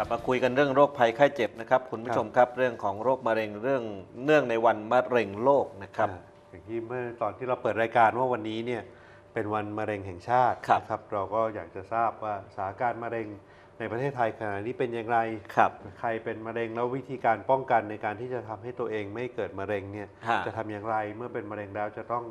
ลับมาคุยกันเรื่องโรคภัยไข้เจ็บนะครับ คุณผู้ชมครับเรื่องของโรคมะเร็งเรื่องเนื่องในวันมะเร็งโลกนะครับอ่าอย่างที่เมื่อตอนที่เราเปิดรายการว่าวันนี้เนี่ยเป็นวันมะเร็งแห่งชาติครับนะครับเราก็อยากจะทราบว่าสถานการณ์มะเร็งในประเทศไทยขณะนี้เป็นอย่างไรครับใครเป็นมะเร็งแล้ววิธีการป้องกันในการที่จะทำให้ตัวเองไม่เกิดมะเร็งเนี่ยฮะจะทำอย่างไรเมื่อเป็นมะเร็งแล้วจะต้อง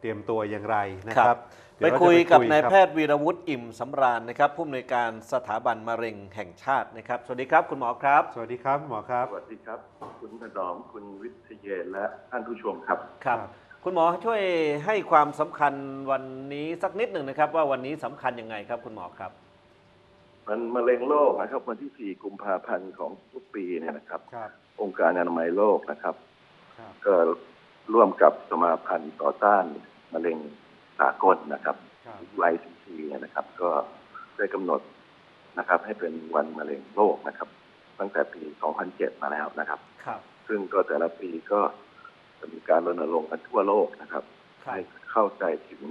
เตรียมตัวอย่างไรนะคครัรับบเดี๋ ไปวเราจะคุยกับนายครับแพทย์วีรวุฒิอิ่มสำราญนะครับผู้อำนวยการสถาบันมะเร็งแห่งชาตินะครับ สวัสดีครับคุณหมอครับ สวัสดีครับหมอครับ สวัสดีครับ คุณถนอมคุณวิทยเยนและท่านผู้ชมครับครับครับคุณหมอช่วยให้ความสำคัญวันนี้สักนิดหนึ่งนะครับ ว่าวันนี้สำคัญยังไงครับ คุณหมอครับ มันมะเร็งโลกนะครับวันที่ 4 กุมภาพันธ์ของทุกปีเนี่ยนะครับครับองค์การอนามัยโลกนะครับครับก็ร่วมกับสมาพันธ์ต่อต้านมะเร็ง สากลนะครับครับไลซีซีเนี่ยนะครับ ก็ได้กำหนดนะครับ ให้เป็นวันมะเร็งโลกนะครับ ตั้งแต่ปี 2007 มาแล้วนะครับ ครับ ซึ่งก็แต่ละปีก็จะมีการรณรงค์กันทั่วโลกนะครับครับให้เข้าใจถึง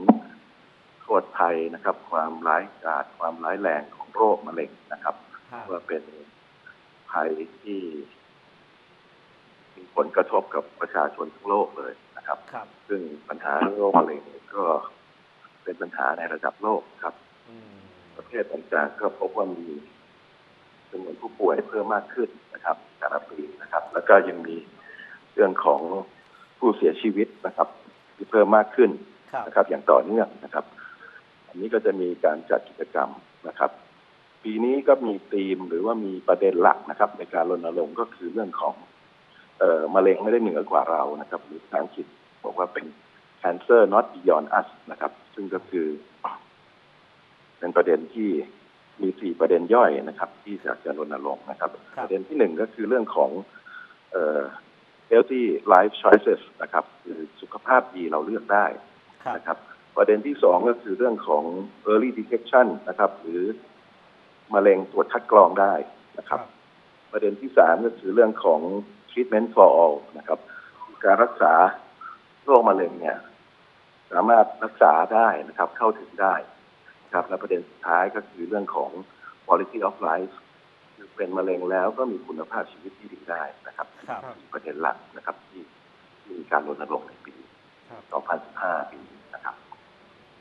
โทษภัยนะครับ ความร้ายกาจความร้ายแรงของโรคมะเร็งนะครับครับว่าเป็นภัยที่มีผลกระทบกับประชาชนทั้งโลกเลยนะครับ ครับ ซึ่งปัญหาเรื่องโรคมะเร็งก็เป็นปัญหาในระดับโลกครับ อืม ประเทศต่างๆก็พบว่ามีจำนวนผู้ป่วยเพิ่มมากขึ้นนะครับแต่ละปีนะครับ แล้วก็ยังมีเรื่องของผู้เสียชีวิตนะครับ ที่เพิ่มมากขึ้นครับ นะครับ อย่างต่อเนื่องนะครับ อันนี้ก็จะมีการจัดกิจกรรมนะครับ ปีนี้ก็มีธีมหรือว่ามีประเด็นหลักนะครับ ในการรณรงค์ก็คือเรื่องของเอ่อ มะเร็งไม่ได้เหนือกว่าเรานะครับหรือภาษาอังกฤษบอกว่าเป็น cancer not beyond us นะครับ ซึ่งก็คือ เป็นประเด็นที่มีสี่ประเด็นย่อยนะครับ ที่อยากจะรณรงค์นะครับครับประเด็นที่หนึ่งก็คือเรื่องของเอ่อ healthy life choices นะครับ คือสุขภาพดีเราเลือกได้ครับนะครับ ประเด็นที่สองก็คือเรื่องของ early detection นะครับ หรือมะเร็งตรวจคัดกรองได้นะครับ ประเด็นที่สามก็คือเรื่องของ treatment for all นะครับคือการรักษาโรคมะเร็งเนี่ย สามารถรักษาได้นะครับ เข้าถึงได้นะครับ และประเด็นสุดท้ายก็คือเรื่องของ quality of life คือเป็นมะเร็งแล้วก็มีคุณภาพชีวิตที่ดีได้นะครับครับที่ประเด็นหลักนะครับ ที่ที่มีการรณรงค์ในปี ครับ 2015 ปีนี้นะครับ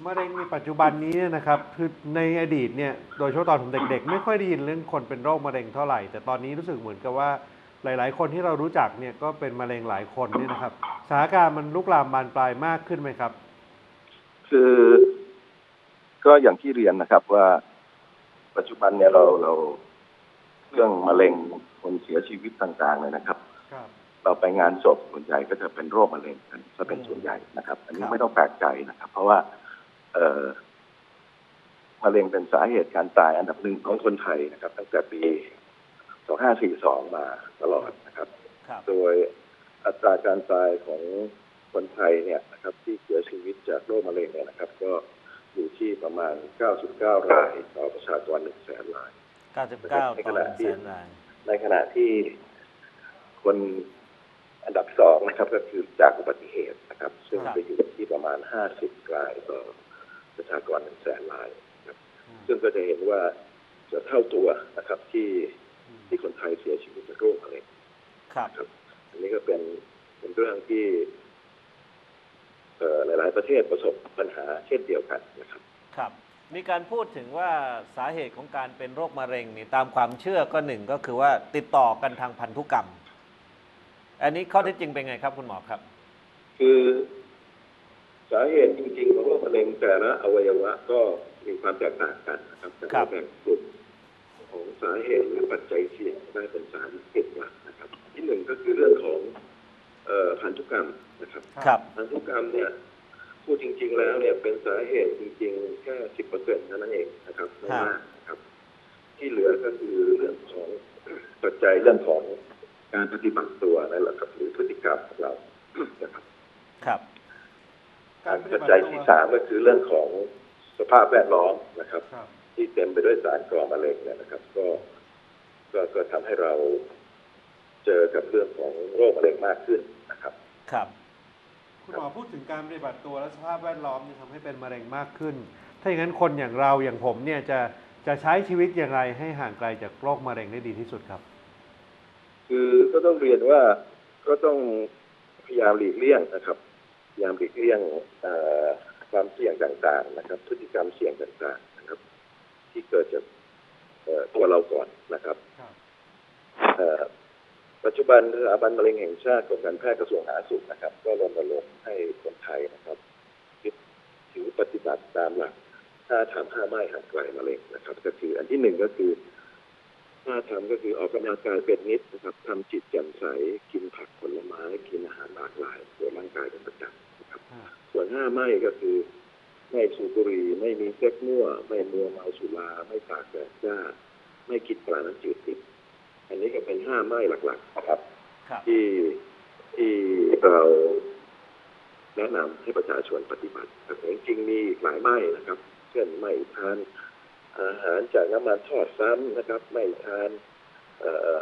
มะเร็งในปัจจุบันนี้เนี่ยนะครับคือในอดีตเนี่ยโดยเฉพาะตอนผมเด็กๆ ไม่ค่อยได้ยินเรื่องคนเป็นโรคมะเร็งเท่าไหร่ แต่ตอนนี้รู้สึกเหมือนกับว่า หลาย ๆ คนที่เรารู้จักเนี่ยก็เป็นมะเร็งหลายคนเนี่ยนะครับสถานการณ์มันลุกลามบานปลายมากขึ้นไหมครับ คือ ก็อย่างที่เรียนนะครับว่า ปัจจุบันเนี่ยเราเราเรื่องมะเร็งคนเสียชีวิตต่าง ๆเนี่ยนะครับ ครับ เราไปงานศพส่วนใหญ่ก็จะเป็นโรคมะเร็งกันซะเป็นส่วนใหญ่นะครับ อันนี้ครับ ไม่ต้องแปลกใจนะครับ เพราะว่า เอ่อมะเร็งเป็นสาเหตุการตายอันดับหนึ่งของคนไทยนะครับ ตั้งแต่ปี 2542 มาตลอดนะครับครับ โดยอัตราการตายของคนไทยเนี่ยนะครับที่เสียชีวิตจากโรคมะเร็งเนี่ยนะครับ ก็อยู่ที่ประมาณ 99 รายต่อประชากร1แสนราย 99 ต่อหนึ่งแสนราย ในขณะที่คนอันดับสองนะครับก็คือจากอุบัติเหตุนะครับ ซึ่งครับไปอยู่ที่ประมาณ 50 รายต่อประชากร1แสนรายนะครับซึ่งก็จะเห็นว่าจะเท่าตัวนะครับที่ ที่คนไทยเสียชีวิตจากโรคมะเร็งครับครับอันนี้ก็เป็นเป็นเรื่องที่เอ่อหลาย ๆ ประเทศประสบปัญหาเช่นเดียวกันนะครับ ครับ มีการพูดถึงว่าสาเหตุของการเป็นโรคมะเร็งนี่ตามความเชื่อก็หนึ่งก็คือว่าติดต่อกันทางพันธุกรรม อันนี้ข้อเท็จจริงเป็นไงครับคุณหมอครับ คือสาเหตุจริง ๆ ของโรคมะเร็งแต่ละอวัยวะก็มีความแตกต่างกันนะครับแต่ครัว่าบแบ่งกลุ่มของสา เหตุหรือปัจจัยเสี่ยงได้เป็นสามกลุ่มหลักนะครับ ที่หนึ่งก็คือเรื่องของเอ่อพันธุกรรมนะครับครับพันธุกรรมเนี่ยพูดจริง ๆ แล้วเนี่ยเป็นสาเหตุจริง ๆ แค่สิบเปอร์เซ็นต์เท่านั้นเองนะครับไม่มากนะครับ ที่เหลือก็คือเรื่องของปัจจัยเรื่องของการปฏิบัติตัวนั่นแหละครับหรือพฤติกรรมของเรานะครับ ครับการปัจจัยที่สามก็คือเรื่องของสภาพแวดล้อมนะครับครับ ที่เต็มไปด้วยสารก่อมะเร็งเนี่ยนะครับ ก็ก็ก็ทำให้เราเจอกับเรื่องของโรคมะเร็งมากขึ้นนะครับ ครับ คุณหมอพูดถึงการปฏิบัติตัวและสภาพแวดล้อมเนี่ยทำให้เป็นมะเร็งมากขึ้น ถ้าอย่างนั้นคนอย่างเราอย่างผมเนี่ยจะจะใช้ชีวิตอย่างไรให้ห่างไกลจากโรคมะเร็งได้ดีที่สุดครับ คือก็ต้องเรียนว่าก็ต้องพยายามหลีกเลี่ยงนะครับพยายามหลีกเลี่ยงเอ่อความเสี่ยงต่างๆนะครับ พฤติกรรมเสี่ยงต่างๆนะครับ ที่เกิดจากเอ่อตัวเราก่อนนะครับครับเอ่อปัจจุบันสถาบันมะเร็งแห่งชาติกรมการแพทย์กระทรวงสาธารณสุขนะครับ ก็รณรงค์ให้คนไทยนะครับยึดถือปฏิบัติตามหลักถ้าทำห้าไม่ห่างไกลมะเร็งนะครับ ก็คือ อันที่หนึ่งก็คือถ้าทำก็คือออกกำลังกายเป็นนิดนะครับทำจิตแจ่มใสกินผักผลไม้ กินอาหารหลากหลายตรวจร่างกายเป็นประจำนะครับ ส่วนห้าไม่ก็คือ ไม่สูบบุหรี่ไม่มีเซ็กมั่วไม่มัวเมาสุราไม่ตากแดดจ้า ไม่กินปลาน้ำจืดติดอันนี้ก็เป็นห้าไม่หลักๆนะครับครับที่ที่เราแนะนำให้ประชาชนปฏิบัติแต่จริงๆมีอีกหลายไม่นะครับ เช่นไม่ทานอาหารจากน้ำมันทอดซ้ำนะครับ ไม่ทานเอ่อ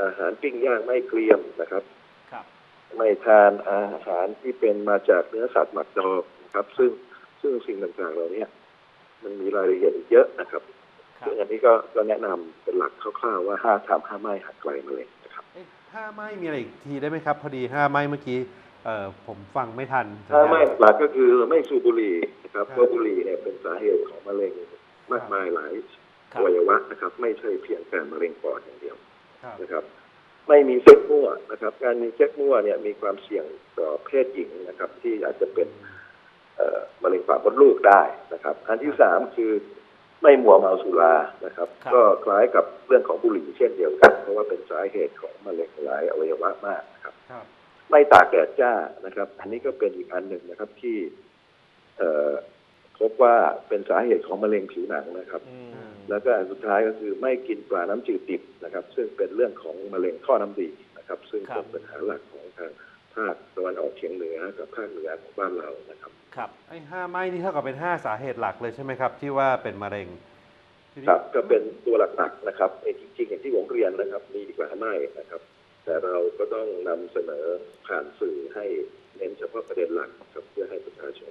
อาหารปิ้งย่างไม่เกรียมนะครับครับไม่ทานอาหารที่เป็นมาจากเนื้อสัตว์หมักดองนะครับ ซึ่ง ซึ่งสิ่งต่างๆเหล่านี้มันมีรายละเอียดอีกเยอะนะครับครัซึ่บงอันนี้ก็ก็แนะนำเป็นหลักคร่าวๆว่าห้าทำห้าไม่หักไกลมะเร็งนะครับเอ๊ะห้าไม้มีอะไรอีกทีได้ไหมครับ พอดีห้าไม้เมื่อกี้เอ่อผมฟังไม่ทันถ้าไม่หลักก็คือไม่สูบบุหรี่นะครับครับเพราะบุหรี่เนี่ยเป็นสาเหตุของมะเร็งมากมายหลายครัอบวัยวะนะครับ ไม่ใช่เพียงแต่มะเร็งปอดอย่างเดียวครับนะครับ ไม่มีเซ็กมั่วนะครับ การมีเซ็กมั่วเนี่ยมีความเสี่ยงต่อเพศหญิงนะครับ ที่อาจจะเป็นเอ่อ มะเร็งปากมดลูกได้นะครับ อันที่สามคือไม่มัวเมาสุรานะครับครับ ก็คล้ายกับเรื่องของบุหรี่เช่นเดียวกัน เพราะว่าเป็นสาเหตุของมะเร็งหลายอวัยวะมากนะครับครับไม่ตากแดดจ้านะครับ อันนี้ก็เป็นอีกอันหนึ่งนะครับที่เอ่อพบว่าเป็นสาเหตุของมะเร็งผิวหนังนะครับอืมแล้วก็อันสุดท้ายก็คือไม่กินปลาน้ำจืดดิบนะครับ ซึ่งเป็นเรื่องของมะเร็งท่อน้ำดีนะครับ ซึ่งครับเป็นปัญหาหลักของทางภาคตะวันออกเฉียงเหนือกับภาคเหนือของบ้านเรานะครับ ครับไอ้ห้าไม้นี่เท่ากับเป็นห้าสาเหตุหลักเลยใช่ไหมครับ ที่ว่าเป็นมะเร็งทีนี้ครับก็เป็นตัวหลักๆนะครับไอ้จริงๆอย่างที่ผมเรียนนะครับ มีอีกหลายไม้นะครับ แต่เราก็ต้องนำเสนอผ่านสื่อให้เน้นเฉพาะประเด็นหลักครับเพื่อให้ประชาชน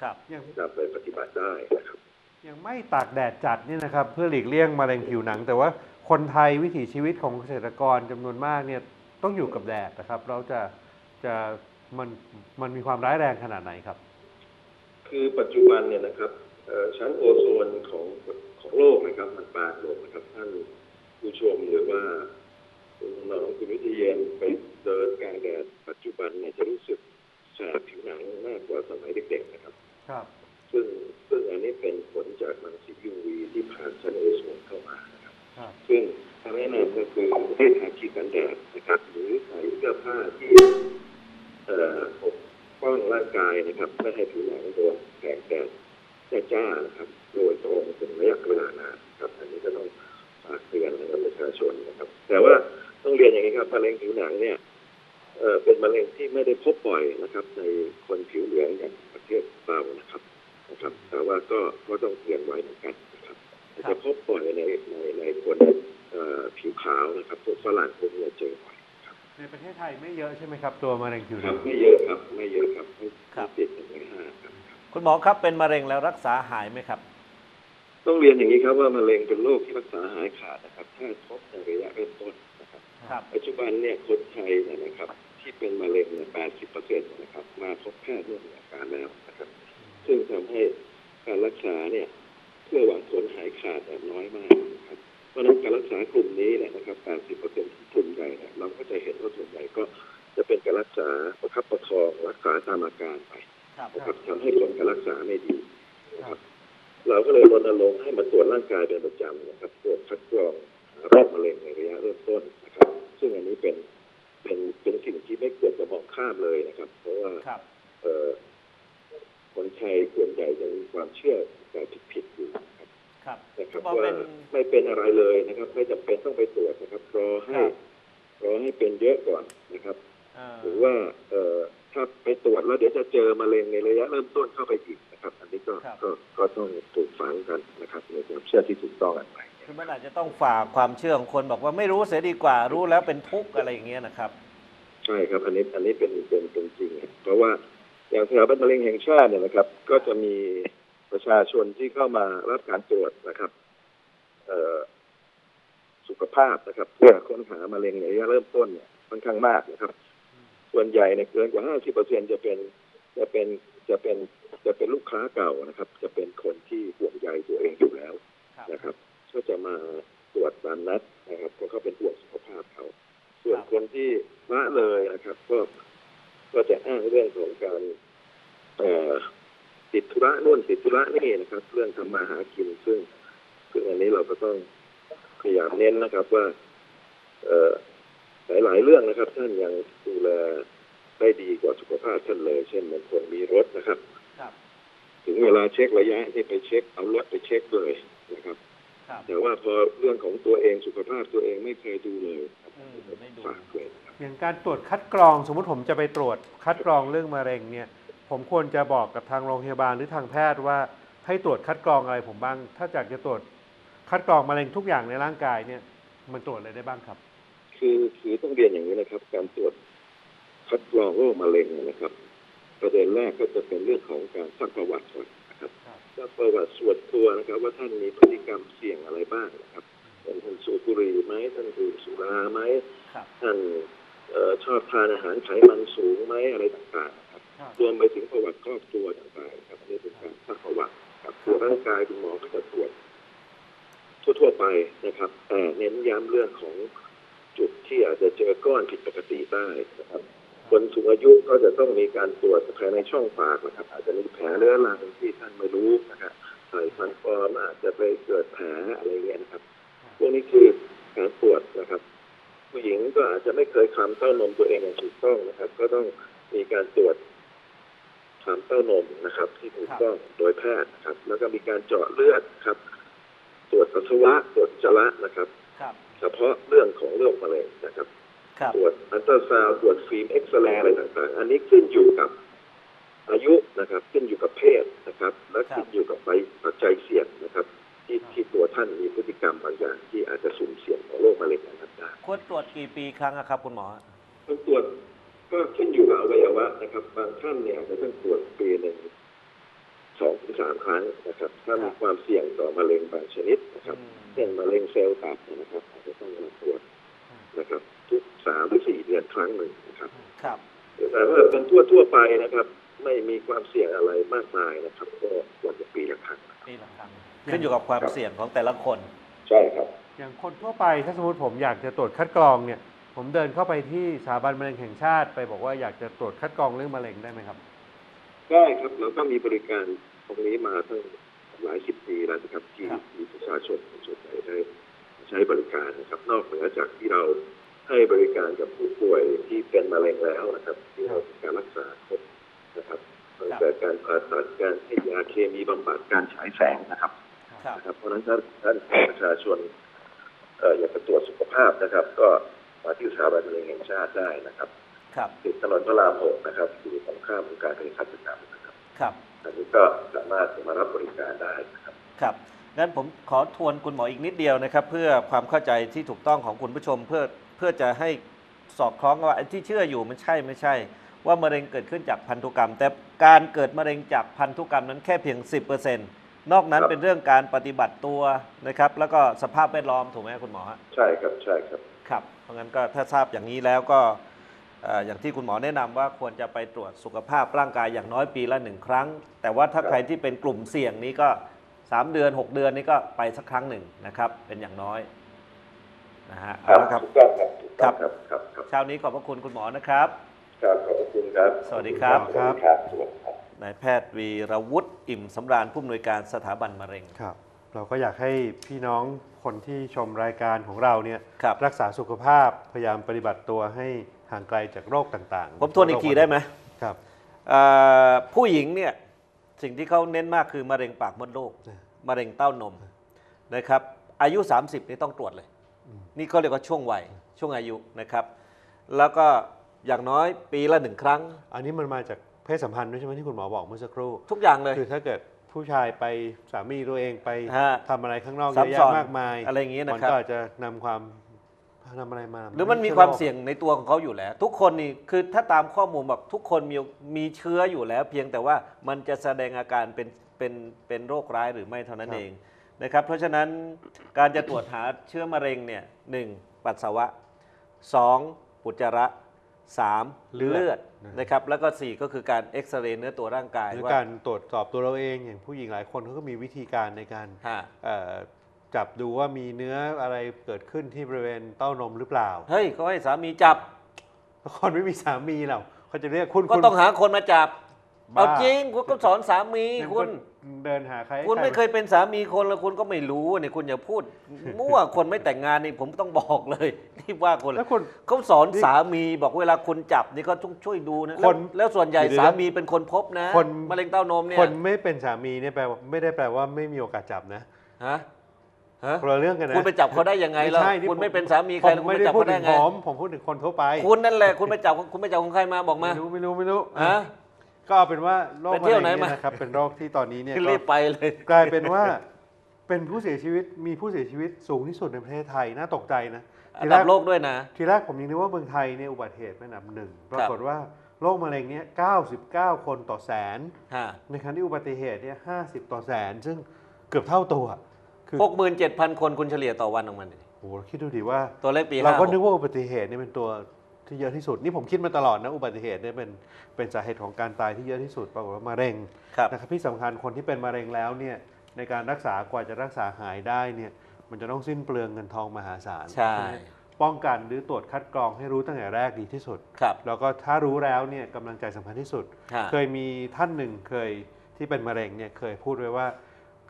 ครับ อย่างนำไปปฏิบัติได้นะครับ อย่างไม่ตากแดดจัดเนี่ยนะครับ เพื่อหลีกเลี่ยงมะเร็งผิวหนัง แต่ว่าคนไทยวิถีชีวิตของเกษตรกรจำนวนมากเนี่ยต้องอยู่กับแดดนะครับ เราจะ จะมันมันมีความร้ายแรงขนาดไหนครับ คือปัจจุบันเนี่ยนะครับเอ่อชั้นโอโซนของของโลกนะครับ มันบางลงนะครับท่านผู้ชมหรือว่าคุณน้องคุณวิทยเยนไปเดินกลางแดดปัจจุบันเนี่ยจะรู้สึกแสบผิวหนังมากกว่าสมัยเด็กๆนะครับ ครับ ซึ่งซึ่งอันนี้เป็นผลจากรังสี UV ที่ผ่านชั้นโอโซนเข้ามานะครับครับซึ่ง ทางแนะนำก็คือให้ทาครีมกันแดดนะครับหรือใส่เสื้อผ้าที่เอ่อปกป้องร่างกายนะครับไม่ให้ผิวหนังโดนแสงแดดจ้าๆนะครับโดยตรงเป็นระยะเวลานานครับอันนี้ก็ต้องฝากเตือนนะครับประชาชนนะครับ แต่ว่าต้องเรียนอย่างนี้ครับมะเร็งผิวหนังเนี่ยเอ่อเป็นมะเร็งที่ไม่ได้พบบ่อยนะครับ ในคนผิวเหลืองอย่างประเทศเรานะครับนะครับ แต่ว่าก็ก็ต้องเตือนไว้เหมือนกันนะครับจะพบบ่อยในในในคน ผิวขาวนะครับพวกฝรั่งพวกนี้เจอบ่อยครับในประเทศไทยไม่เยอะใช่ไหมครับ ตัวมะเร็งผิวหคนัรับงไม่เยอะครับ ไม่เยอะครับไม่ครับ ติดหนึ่งในห้าครับ คุณหมอครับเป็นมะเร็งแล้วรักษาหายไหมครับ ต้องเรียนอย่างนี้ครับว่ามะเร็งเป็นโรคที่รักษาหายขาดนะครับ ถ้าพบในระยะเริ่มต้นนะครับ ครับ ปัจจุบันเนี่ยคนไทยเนี่ยนะครับ ที่เป็นมะเร็งเนี่ย80เปอร์เซ็นต์นะครับ มาพบแพทย์เรื่องมีอาการแล้วนะครับ ซึ่งทำให้การรักษาเนี่ย เพื่อหวังผลหายขาดเนี่ยน้อยมากนะครับ เพราะฉะนั้นการรักษากลุ่มนี้เนี่ยนะครับ 80เปอร์เซ็นต์กลุ่มใหญ่เนี่ยเราก็จะเห็นว่าส่วนใหญ่ก็จะเป็นการรักษาประคับประคองรักษาตามอาการไปครับนะครับทำให้ผลการรักษาไม่ดีนะครับเราก็เลยรณรงค์ให้มาตรวจร่างกายเป็นประจำนะครับตรวจคัดกรองหาโรคมะเร็งในระยะเริ่มต้นนะครับ ซึ่งอันนี้เป็นเป็นเป็นสิ่งที่ไม่ควรจะมองข้ามเลยนะครับ เพราะว่าครับเอ่อคนไทยส่วนใหญ่ยังมีความเชื่อแบบผิดๆอยู่นะ ครับครับนะคคุรับณหมอว่าเป็นไม่เป็นอะไรเลยนะครับ ไม่จำเป็นต้องไปตรวจนะครับรอให้ครับรอให้เป็นเยอะก่อนนะครับเอ่อหรือว่าเอ่อถ้าไปตรวจแล้วเดี๋ยวจะเจอมะเร็งในระยะเริ่มต้นเข้าไปอีกนะครับ อันนี้ก็ก็ก็ต้องปลูกฝังกันนะครับในความเชื่อที่ถูกต้องกันไปคือมันอาจจะต้องฝากความเชื่อของคนบอกว่าไม่รู้เสียดีกว่ารู้แล้วเป็นทุกข์อะไรอย่างเงี้ยนะครับใช่ครับอันนี้อันนี้เป็นเป็นเป็นจริงครับเพราะว่าอย่างสถาบันมะเร็งแห่งชาติเนี่ยนะครับ ก็จะมี ประชาชนที่เข้ามารับการตรวจนะครับเอ่อสุขภาพนะครับ เพื่อค้นหามะเร็งในระยะเริ่มต้นเนี่ยค่อนข้างมากนะครับ ส่วนใหญ่เนี่ยเกินกว่า 50เปอร์เซ็นจะเป็นจะเป็นจะเป็นจะเป็นลูกค้าเก่านะครับ จะเป็นคนที่ห่วงใยตัวเองอยู่แล้วครับนะครับ ก็จะมาตรวจตามนัดนะครับเพราะเขาเป็นห่วงสุขภาพเขา ส่วนคนที่ละเลยนะครับ ก็ก็จะอ้างเรื่องของการเอ่อ ติดธุระนู่นติดธุระนี่นะครับ เรื่องทำมาหากินซึ่งซึ่งอันนี้เราก็ต้องพยายามเน้นนะครับว่า เอ่อหลายๆเรื่องนะครับ ท่านยังดูแลได้ดีกว่าสุขภาพท่านเลย เช่นบางคนมีรถนะครับครับถึงเวลาเช็คระยะที่ไปเช็คเอารถไปเช็คเลยนะครับครับแต่ว่าพอเรื่องของตัวเองสุขภาพตัวเองไม่เคยดูเลยครับอืมไม่ดูฝากเลยนะครับอย่างการตรวจคัดกรองสมมุติผมจะไปตรวจคัดกรองเรื่องมะเร็งเนี่ย ผมควรจะบอกกับทางโรงพยาบาลหรือทางแพทย์ว่าให้ตรวจคัดกรองอะไรผมบ้าง ถ้าอยากจะตรวจคัดกรองมะเร็งทุกอย่างในร่างกายเนี่ย มันตรวจอะไรได้บ้างครับ คือคือต้องเรียนอย่างนี้นะครับ การตรวจคัดกรองโรคมะเร็งเนยนะครับ ประเด็นแรกก็จะเป็นเรื่องของการซักประวัติก่อนนะครับครับซักประวัติส่วนตัวนะครับ ว่าท่านมีพฤติกรรมเสี่ยงอะไรบ้างนะครับเป็นท่านสูบบุหรี่ไหมท่านดื่มสุราไหมครับท่านเอ่อชอบทานอาหารไขมันสูงไหมอะไรต่างๆนะค รวมไปถึงประวัติครอบครัวต่างๆครับอันนี่เป็นการซักประวัติครับตัวจร่างกายคุณหมอก็จะตรวจทั่วๆไปนะครับ แต่เน้นย้ำเรื่องของจุดที่อาจจะเจอก้อนผิดปกติได้นะครับ คนสูงอายุก็จะต้องมีการตรวจภายในช่องปากนะครับ อาจจะมีแผลเรื้อรังที่ท่านไม่รู้นะครับใส่ฟันปลอมอาจจะไปเกิดแผลอะไรเงี้ยนะครับ พวกนี้คือการตรวจนะครับ ผู้หญิงก็อาจจะไม่เคยคลำเต้านมตัวเองอย่างถูกต้องนะครับ ก็ต้องมีการตรวจ คลำเต้านมนะครับ ที่ถูกต้องโดยแพทย์นะครับ แล้วก็มีการเจาะเลือดครับ ตรวจปัสสาวะตรวจอุจจาระนะครับครับ เฉพาะเรื่องของโรคมะเร็งนะครับครับตรวจอัลตราซาวด์ตรวจฟิล์มเอ็กซเรย์อะไรต่างๆ อันนี้ขึ้นอยู่กับอายุนะครับ ขึ้นอยู่กับเพศนะครับ และขึ้นอยู่กับไปปัจจัยเสี่ยงนะครับ ที่ที่ตัวท่านมีพฤติกรรมบางอย่างที่อาจจะสุ่มเสี่ยงของโรคมะเร็งนะครับได้ควรตรวจกี่ปีครั้งอะครับ คุณหมอต้องตรวจ ก็ขึ้นอยู่กับอวัยวะนะครับ บางท่านเนี่ยอาจจะต้องตรวจปีหนึ่งสองถึงสามครั้งนะครับ ถ้ามีความเสี่ยงต่อมะเร็งบางชนิดนะครับอืมเช่นมะเร็งเซลล์ตับเนี่ยนะครับอาจจะต้องมาตรวจนะครับ ทุกสามหรือสี่เดือนครั้งหนึ่งนะครับครับแต่ว่าเป็นทั่วทั่วๆไปนะครับ ไม่มีความเสี่ยงอะไรมากมายนะครับ ก็ควรจะปีละครั้งปีละครั้งขึ้นอยู่กับความเสี่ยงของแต่ละคน ใช่ครับ อย่างคนทั่วไปถ้าสมมติผมอยากจะตรวจคัดกรองเนี่ย ผมเดินเข้าไปที่สถาบันมะเร็งแห่งชาติ ไปบอกว่าอยากจะตรวจคัดกรองเรื่องมะเร็งได้ไหมครับ ได้ครับเราก็มีบริการตรงนี้มาตั้งหลายสิบปีแล้วนะครับที่ครับที่ประชาชนส่วนใหญ่ได้ใช้บริการนะครับ นอกเหนือจากที่เราให้บริการกับผู้ป่วยที่เป็นมะเร็งแล้วนะครับ ที่เรามีการรักษาครบนะครับตั้งแต่การผ่าตัดการให้ยาเคมีบำบัดการฉายแสงนะครับครับนะครับ เพราะฉะนั้นถ้าท่านประชาชนเอ่ออยากจะตรวจสุขภาพนะครับ ก็ มาที่สถาบันมะเร็งแห่งชาติได้นะครับครับติดถนนพระรามหกนะครับอยู่ตรงข้ามองค์การเภสัชกรรมนะครับครับอันนี้ก็สามารถมารับบริการได้นะครับครับงั้นผมขอทวนคุณหมออีกนิดเดียวนะครับ เพื่อความเข้าใจที่ถูกต้องของคุณผู้ชมเพื่อเพื่อจะให้สอดคล้องว่าไอ้ที่เชื่ออยู่มันใช่ไม่ใช่ ว่ามะเร็งเกิดขึ้นจากพันธุกรรม แต่การเกิดมะเร็งจากพันธุกรรมนั้นแค่เพียง 10%นอกนั้นครับเป็นเรื่องการปฏิบัติตัวนะครับ แล้วก็สภาพแวดล้อมถูกไหมคุณหมอฮะใช่ครับใช่ครับ ครับ เพราะงั้นก็ถ้าทราบอย่างนี้แล้วก็เอ่ออย่างที่คุณหมอแนะนำว่าควรจะไปตรวจสุขภาพร่างกายอย่างน้อยปีละหนึ่งครั้ง แต่ว่าถ้าครับใครที่เป็นกลุ่มเสี่ยงนี้ก็ 3 เดือน 6 เดือนนี้ก็ไปสักครั้งหนึ่งนะครับ เป็นอย่างน้อยนะฮะเอาละครับถูกต้องครับถูกต้องครับครับครับเช้านี้ขอบพระคุณคุณหมอนะครับครับขอบพระคุณครับ สวัสดีครับสวัสดีครับสวัสดีครับนายแพทย์วีรวุฒิอิ่มสำราญผู้อำนวยการสถาบันมะเร็งครับ เราก็อยากให้พี่น้องคนที่ชมรายการของเราเนี่ยครับ รักษาสุขภาพพยายามปฏิบัติตัวให้ห่างไกลจากโรคต่างๆผมทวนอีกทีได้ไหมครับ เอ่อผู้หญิงเนี่ยสิ่งที่เขาเน้นมากคือมะเร็งปากมดลูกอ่ามะเร็งเต้านมนะครับ อายุ 30นี่ต้องตรวจเลย นี่เขาเรียกว่าช่วงวัยช่วงอายุนะครับ แล้วก็อย่างน้อยปีละหนึ่งครั้ง อันนี้มันมาจากเพศสัมพันธ์ด้วยใช่ไหมที่คุณหมอบอกเมื่อสักครู่ ทุกอย่างเลย คือถ้าเกิด ผู้ชายไปสามีตัวเองไปฮะทำอะไรข้างนอกเยซัอะบซ้อนแยะมากมายอะไรอย่างงี้นะครับ มันก็อาจจะนำความนำอะไรมาหรือมันมีความเสี่ยงในตัวของเขาอยู่แล้ว ทุกคนนี่คือถ้าตามข้อมูลแบบทุกคนมีมีเชื้ออยู่แล้ว เพียงแต่ว่ามันจะแสดงอาการเป็นเป็นเป็นโรคร้ายหรือไม่เท่านั้นเองนะครับ เพราะฉะนั้นการจะตรวจหาเชื้อมะเร็งเนี่ยหนึ่งปัสสาวะสองปุจจาระ สามเลือดเลือดนะนะครับแล้วก็สี่ก็คือการเอ็กซเรย์เนื้อตัวร่างกายหรือว่า การตรวจสอบตัวเราเองอย่างผู้หญิงหลายคนเขาก็มีวิธีการในการฮะ เอ่อจับดูว่ามีเนื้ออะไรเกิดขึ้นที่บริเวณเต้านมหรือเปล่าเฮ้ยเขาให้สามีจับ คนไม่มีสามีหรอกเขาจะเรียกคุณก็คุณต้องหาคนมาจับบ้า เอาจริงคุณก็สอนสามีเนี่ยคุณ เดินหาใครคุณใรไม่เคยเป็นสามีคนแล้วคุณก็ไม่รู้เนี่ยคุณอย่าพูด มั่วคนไม่แต่งงานนี่ผมต้องบอกเลยที่ว่าคนแล้วคุณเขาสอนสามีบอกเวลาคุณจับนี่ก็ต้องช่วยดูนะคนแล้วแล้วส่วนใหญ่เดี๋ยวสามีเป็นคนพบนะคนมะเร็งเต้านมเนี่ยคนไม่เป็นสามีเนี่ยแปลว่าไม่ได้แปลว่าไม่มีโอกาสจับนะฮะฮะคนละเรื่องกันนะคุณไปจับเขาได้ยังไงแล้วม่ใช่นี่คุณผไม่เป็นสามีใครแล้วผคุณไม่ไปได้จับพูดเขาได้ถึงไงผมผมพูดถึงคนทั่วไป คุณนั่นแหละคุณไปจับคุณไปจับของใครมาบอกมาไม่รู้ไม่รู้ไม่รู้ฮะ ก็เอาเป็นว่าโรคไปมะเที่เร็ยวงไหนเนี่ยมานะครับเป็นโรคที่ตอนนี้เนี่ยขึ้นก็รีบไปเลยกลายเป็นว่าเป็นผู้เสียชีวิตมีผู้เสียชีวิตสูงที่สุดในประเทศไทยน่าตกใจนะอัทีนแรดับกโลกด้วยนะ ทีแรกผมยังนึกว่าเมืองไทยเนี่ยอุบัติเหตุเป็นอันดับหนึ่งปรากฏว่าโรคมะเร็งเนี่ย99 คนต่อแสนฮะในขณะที่อุบัติเหตุเนี่ย50 ต่อแสน ซึ่งเกือบเท่าตัว คือหกหมื่นเจ็ดพันคนคุณเฉลี่ยต่อวันของมันดิโอ้โหคิดดูดิว่าตัวเลขปีเราก็56นึกว่าอุบัติเหตุเนี่ยเป็นตัว ที่เยอะที่สุด นี่ผมคิดมาตลอดนะอุบัติเหตุเนี่ยเป็นเป็นสาเหตุของการตายที่เยอะที่สุดปรากฏว่ามะเร็งครับนะครับที่สำคัญคนที่เป็นมะเร็งแล้วเนี่ยในการรักษากว่าจะรักษาหายได้เนี่ยมันจะต้องสิ้นเปลืองเงินทองมหาศาลใช่ ป้องกันหรือตรวจคัดกรองให้รู้ตั้งแต่แรกดีที่สุด ครับแล้วก็ถ้ารู้แล้วเนี่ยกำลังใจสำคัญที่สุดฮะเคยมีท่านหนึ่งเคยที่เป็นมะเร็งเนี่ยเคยพูดไว้ว่า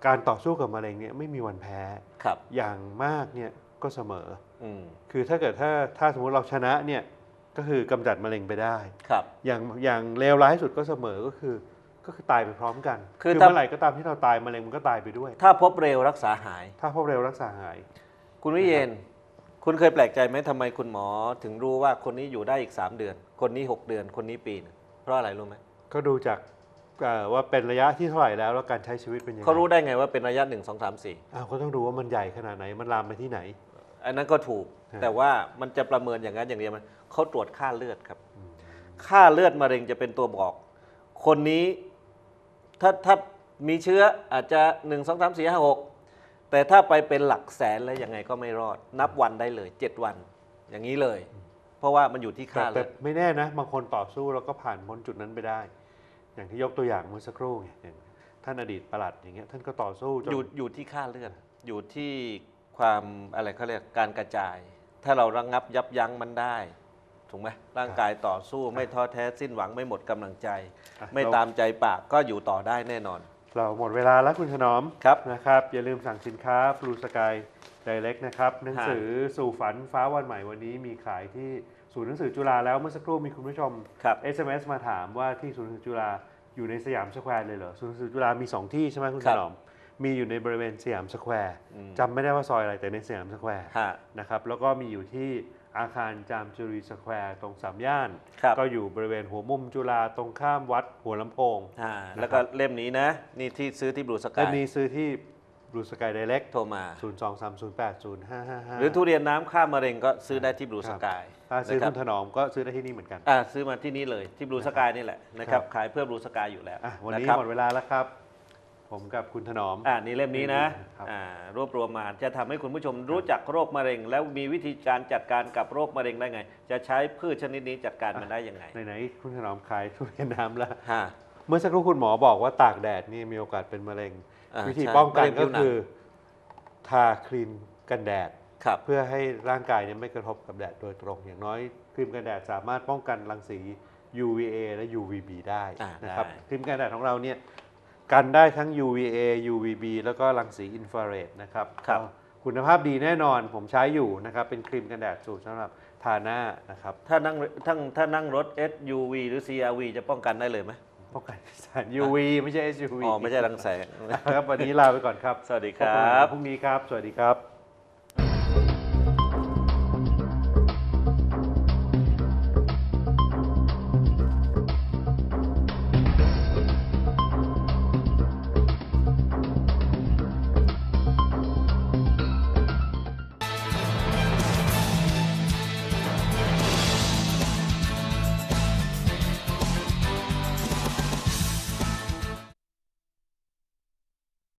การต่อสู้กับมะเร็งเนี่ยไม่มีวันแพ้ครับอย่างมากเนี่ยก็เสมอ อืม คือถ้าเกิดถ้าถ้าสมมติเราชนะเนี่ย ก็คือกำจัดมะเร็งไปได้ ครับ อย่างอย่างเลวร้ายที่สุดก็เสมอก็คือ ก็คือตายไปพร้อมกันคือถ้า เมื่อไหร่ก็ตามที่เราตายมะเร็งมันก็ตายไปด้วย ถ้าพบเร็วรักษาหาย ถ้าพบเร็วรักษาหาย คุณวิเยน คุณเคยแปลกใจไหมทำไมคุณหมอถึงรู้ว่าคนนี้อยู่ได้อีก 3 เดือน คนนี้ 6 เดือน คนนี้ปีหนึงเพราะอะไรรู้ไหมก็ดูจากเอ่อว่าเป็นระยะที่เท่าไหร่แล้วแล้วการใช้ชีวิตเป็นยังไงเขารู้ได้ไงว่าเป็นระยะ 1 2 3 4อ้าวก็ต้องดูว่ามันใหญ่ขนาดไหนมันลามไปที่ไหนอันนั้นก็ถูก ฮะ แต่ว่ามันจะประเมินอย่างนั้นอย่างเดียวมัน เขาตรวจค่าเลือดครับ ค่าเลือดมะเร็งจะเป็นตัวบอก คนนี้ถ้าถ้ามีเชื้ออาจจะ 1 2 3 4 5 6 แต่ถ้าไปเป็นหลักแสนแล้วยังไงก็ไม่รอด นับวันได้เลย 7 วัน อย่างนี้เลย เพราะว่ามันอยู่ที่แต่ค่าแต่เลือด ไม่แน่นะ บางคนต่อสู้แล้วก็ผ่านพ้นจุดนั้นไปได้ อย่างที่ยกตัวอย่างเมื่อสักครู่ไงอย่างท่านอดีตประหลัดอย่างเงี้ยท่านก็ต่อสู้จนอยู่อยู่ที่ค่าเลือดอยู่ที่ความอะไรเขาเรียกการกระจาย ถ้าเราระงงับยับยั้งมันได้ ถูกไหมร่างกายต่อสู้ไม่ท้อแท้สิ้นหวังไม่หมดกำลังใจ อะไม่เรตามใจปากก็อยู่ต่อได้แน่นอน เราหมดเวลาแล้วคุณถนอมครับ นะครับ อย่าลืมสั่งสินค้า Blue Sky Direct นะครับ หนังสือสู่ฝันฟ้าวันใหม่วันนี้มีขายที่ศูนย์หนังสือจุฬาแล้วเมื่อสักครู่มีคุณผู้ชม ครับ SMS มาถามว่าที่ศูนย์หนังสือจุฬาอยู่ในสยามสแควร์เลยเหรอศูนย์หนังสือจุฬามี 2 ที่ใช่ไหมคุณครัถบนอม มีอยู่ในบริเวณสยามสแควร์อืม จำไม่ได้ว่าซอยอะไรแต่ในสยามสแควร์ฮะ นะครับแล้วก็มีอยู่ที่ อาคารจามจุรีสแควร์ตรงสามย่าน ครับ ก็อยู่บริเวณหัวมุมจุฬาตรงข้ามวัดหัวลำโพงอ่าแล้วก็เล่มนี้นะ นี่ที่ซื้อที่บลูสกาและยนี้ซื้อที่บลูสกายไดเล็กโทรมา 0 2 3 0 8 0 5 5 5 หรือทุเรียนน้ำข้ามมะเร็งก็ซื้อได้ที่บลูสกายถ้าซื้อนะครัคุณถนอมก็ซื้อได้ที่นี่เหมือนกันอ่าซื้อมาที่นี่เลยที่บลูสกายนี่แหละนะครับครับขายเพื่อบลูสกายอยู่แล้วอะวันนี้ะครับ หมดเวลาแล้วครับ ผมกับคุณถนอม อ่านี่เล่มนี้นะครับ อ่ารวบรวมมาจะทำให้คุณผู้ชมรู้จักโรคมะเร็ง แล้วมีวิธีการจัดการกับโรคมะเร็งได้ไง จะใช้พืชชนิดนี้จัดการมันได้ยังไงไหนๆคุณถนอมขายทุเรียนน้ำแล้ว ฮะ เมื่อสักครู่คุณหมอบอกว่าตากแดดนี่มีโอกาสเป็นมะเร็ง อ่าวิธีใช่ป้องกันมะเร็งผิก็วหนัง คือทาครีมกันแดด ครับ เพื่อให้ร่างกายเนี่ยไม่กระทบกับแดดโดยตรง อย่างน้อยครีมกันแดดสามารถป้องกันรังสี UVA และ UVB ได้อ่านะครับได้ ครีมกันแดดของเราเนี่ย กันได้ทั้ง UVA UVB แล้วก็รังสีอินฟราเรดนะครับครับก็คุณภาพดีแน่นอนผมใช้อยู่นะครับ เป็นครีมกันแดดสูตรสำหรับทาหน้านะครับ ถ้านั่งถ้าถ้านั่งรถ SUV หรือ CRV จะป้องกันได้เลยไหมป้องกันสาร UV ไม่ใช่ SUV อ๋อ ไม่ใช่รังแสง ครับ วันนี้ลาไปก่อนครับ สวัสดีคพบรักันใหม่บพรุ่งนี้ครับ สวัสดีครับ